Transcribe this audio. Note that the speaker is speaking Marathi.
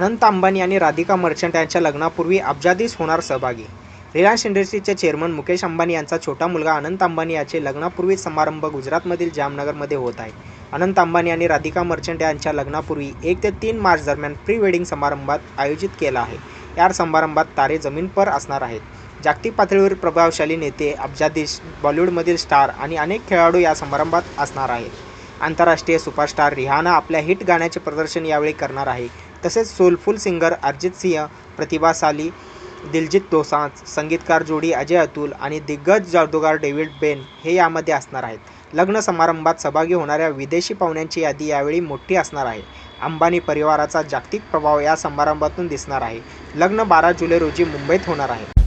अनंत अंबानी आणि राधिका मर्चंट यांच्या लग्नापूर्वी अब्जाधीश होणार सहभागी. रिलायन्स इंडस्ट्रीजचे चेअरमन मुकेश अंबानी यांचा छोटा मुलगा अनंत अंबानी याचे लग्नापूर्वी समारंभ गुजरातमधील जामनगरमध्ये होत आहे. अनंत अंबानी आणि राधिका मर्चंट यांच्या लग्नापूर्वी एक ते तीन मार्च दरम्यान प्री वेडिंग समारंभात आयोजित केला आहे. या समारंभात तारे जमीनपर असणार आहेत. जागतिक पातळीवर प्रभावशाली नेते अब्जाधीश बॉलिवूडमधील स्टार आणि अनेक खेळाडू या समारंभात असणार आहेत. आंतरराष्ट्रीय सुपरस्टार रिहाना आपल्या हिट गाण्याचे प्रदर्शन यावेळी करणार आहे. तसेच सोलफुल सिंगर अरिजित सिंह प्रतिभाशाली दिलजित दोसांज संगीतकार जोडी अजय अतुल आणि दिग्गज जादूगार डेव्हिड बेन हे यामध्ये असणार आहेत. लग्न समारंभात सहभागी होणाऱ्या विदेशी पाहुण्यांची यादी यावेळी मोठी असणार आहे. अंबानी परिवाराचा जागतिक प्रभाव या समारंभातून दिसणार आहे. लग्न बारा जुलै रोजी मुंबईत होणार आहे.